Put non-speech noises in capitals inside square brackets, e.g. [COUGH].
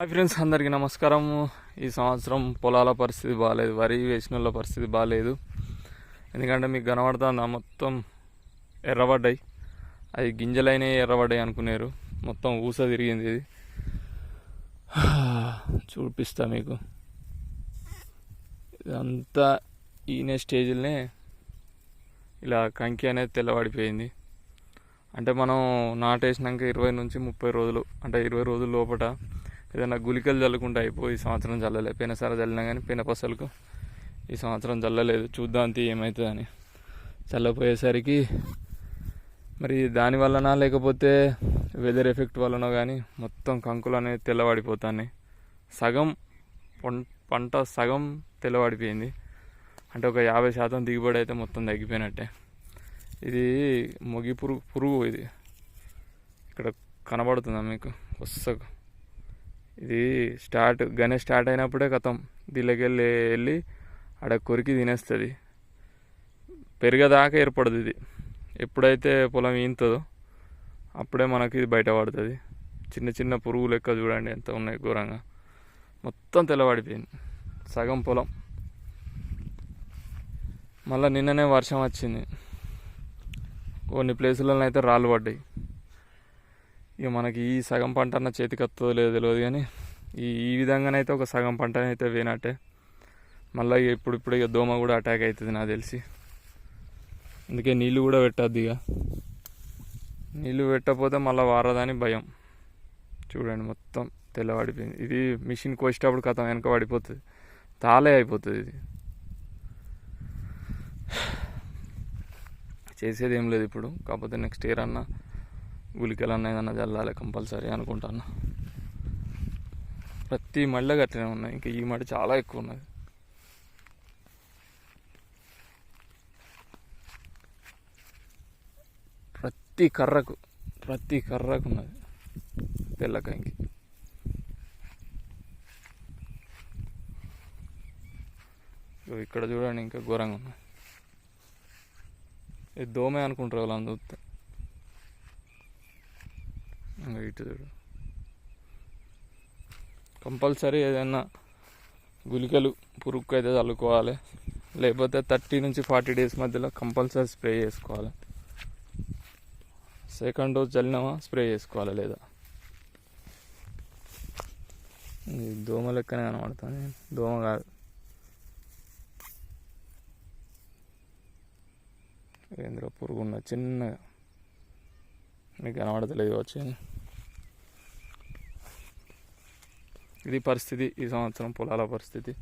Hi friends అందరికీ నమస్కారం. ఈ సంవత్సరం పొలాల పరిస్థితి బాగాలేదు వరి వేసిన వాళ్ళ పరిస్థితి బాగాలేదు ఎందుకంటే మీకు కనబడుతుంది మొత్తం ఎర్రబడ్డాయి. అది గింజలైనవి ఎర్రబడ్డాయి అనుకున్నారు. మొత్తం ఊస తిరిగింది ఇది. చూపిస్తా మీకు. ఇదంతా ఈయన స్టేజ్లోనే ఇలా కంకి అనేది తెల్లబడిపోయింది. అంటే మనం నాటేసినాక ఇరవై నుంచి ముప్పై రోజులు అంటే ఇరవై రోజుల లోపల ఏదైనా గుళికలు చల్లకుండా అయిపోయి ఈ సంవత్సరం చల్లలేదు పోయినసారి చల్లినా కానీ పోయిన పసలకు ఈ సంవత్సరం చల్లలేదు చూద్దాం తీ ఏమవుతుందని చల్లపోయేసరికి మరి దాని వలన లేకపోతే వెదర్ ఎఫెక్ట్ వల్లనో కానీ మొత్తం కంకులు అనేవి తెల్లబడిపోతున్నాయి సగం పంట సగం తెల్లబడిపోయింది అంటే ఒక యాభై శాతం దిగుబడి అయితే మొత్తం తగ్గిపోయినట్టే. ఇది మొగి పురుగు పురుగు ఇది. ఇక్కడ కనబడుతుందా మీకు? వస్తకు ఇది స్టార్ట్ గనే స్టార్ట్ అయినప్పుడే కథం దీనికి వెళ్ళి వెళ్ళి ఆడ కొరికి తినేస్తుంది. పెరిగేదాకా ఏర్పడదు ఇది. ఎప్పుడైతే పొలం ఈంతుందో అప్పుడే మనకి ఇది బయట పడుతుంది. చిన్న చిన్న పురుగు లెక్క చూడండి ఎంత ఉన్నాయి ఘోరంగా. మొత్తం తెల్లబడిపోయింది సగం పొలం. మళ్ళీ నిన్ననే వర్షం వచ్చింది. కొన్ని ప్లేసులలో అయితే రాళ్ళు పడ్డాయి. ఇక మనకి ఈ సగం పంట అన్న చేతికి వస్తుందో లేదో తెలియదు కానీ ఈ ఈ విధంగానైతే ఒక సగం పంట అయితే వేనట్టే మళ్ళీ ఇక ఇప్పుడు ఇప్పుడు ఇక దోమ కూడా అటాక్ అవుతుంది నాకు తెలిసి. అందుకే నీళ్ళు కూడా పెట్టద్దు ఇక. నీళ్ళు పెట్టకపోతే మళ్ళీ వారదని భయం. చూడండి మొత్తం తెల్లబడిపోయింది ఇది మిషన్ కోసేటప్పుడు కథం వెనక పడిపోతుంది. తాలే అయిపోతుంది ఇది. [SIGHS] చేసేది ఏం లేదు ఇప్పుడు. కాకపోతే నెక్స్ట్ ఇయర్ అన్నా గుళికలు అన్న ఏదన్నా చల్లాలి కంపల్సరీ అనుకుంటాను ప్రతి మళ్ళీ అట్లనే ఉన్నాయి. ఇంకా ఈ మడి చాలా ఎక్కువ ఉన్నది. ప్రతి కర్రకు ప్రతి కర్రకు ఉన్నది. తెల్లకాయకి ఇగో ఇక్కడ చూడండి ఇంకా ఘోరంగా ఉన్నాయి. దోమే అనుకుంటారు వాళ్ళని చూస్తే. ఇటు చూడు. కంపల్సరీ ఏదైనా గుళికలు పురుక్కు అయితే చల్లుకోవాలి. లేకపోతే థర్టీ నుంచి ఫార్టీ డేస్ మధ్యలో కంపల్సరీ స్ప్రే చేసుకోవాలి. సెకండ్ డోస్ చల్లినామా స్ప్రే చేసుకోవాలి లేదా? దోమ లెక్కనే కనబడుతుంది. దోమ కాదు. ఏంద్ర పురుగు ఉన్న చిన్నగా. మీకు కనబడతలేదు వచ్చి ఇది పరిస్థితి ఈ సంవత్సరం పొలాల పరిస్థితి.